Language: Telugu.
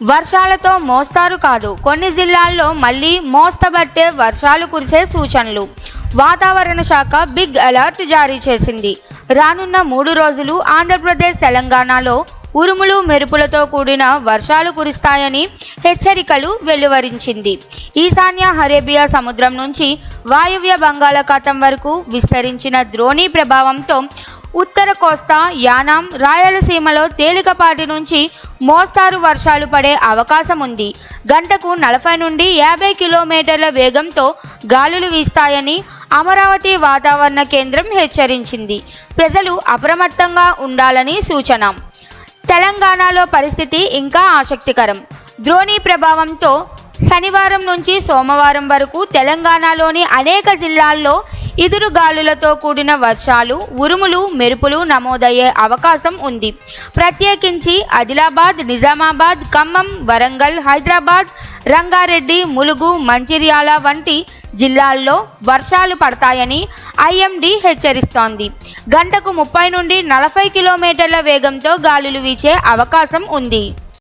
వర్షాలతో మోస్తారు కాదు. కొన్ని జిల్లాల్లో మళ్ళీ మోస్తబట్టే వర్షాలు కురిసే సూచనలు. వాతావరణ శాఖ బిగ్ అలర్ట్ జారీ చేసింది. రానున్న మూడు రోజులు ఆంధ్రప్రదేశ్ తెలంగాణలో ఉరుములు మెరుపులతో కూడిన వర్షాలు కురుస్తాయని హెచ్చరికలు వెలువరించింది. ఈశాన్య అరేబియా సముద్రం నుంచి వాయువ్య బంగాళాఖాతం వరకు విస్తరించిన ద్రోణి ప్రభావంతో ఉత్తర కోస్తా యానాం రాయలసీమలో తేలికపాటి నుంచి మోస్తారు వర్షాలు పడే అవకాశం ఉంది గంటకు నలభై నుండి యాభై కిలోమీటర్ల వేగంతో గాలులు వీస్తాయని అమరావతి వాతావరణ కేంద్రం హెచ్చరించింది. ప్రజలు అప్రమత్తంగా ఉండాలని సూచన. తెలంగాణలో పరిస్థితి ఇంకా ఆసక్తికరం. ద్రోణి ప్రభావంతో శనివారం నుంచి సోమవారం వరకు తెలంగాణలోని అనేక జిల్లాల్లో ఇదురు గాలులతో కూడిన వర్షాలు ఉరుములు మెరుపులు నమోదయ్యే అవకాశం ఉంది. ప్రత్యేకించి ఆదిలాబాద్ నిజామాబాద్ ఖమ్మం వరంగల్ హైదరాబాద్ రంగారెడ్డి ములుగు మంచిర్యాల వంటి జిల్లాల్లో వర్షాలు పడతాయని ఐఎండీ హెచ్చరిస్తోంది. గంటకు ముప్పై నుండి నలభై కిలోమీటర్ల వేగంతో గాలులు వీచే అవకాశం ఉంది.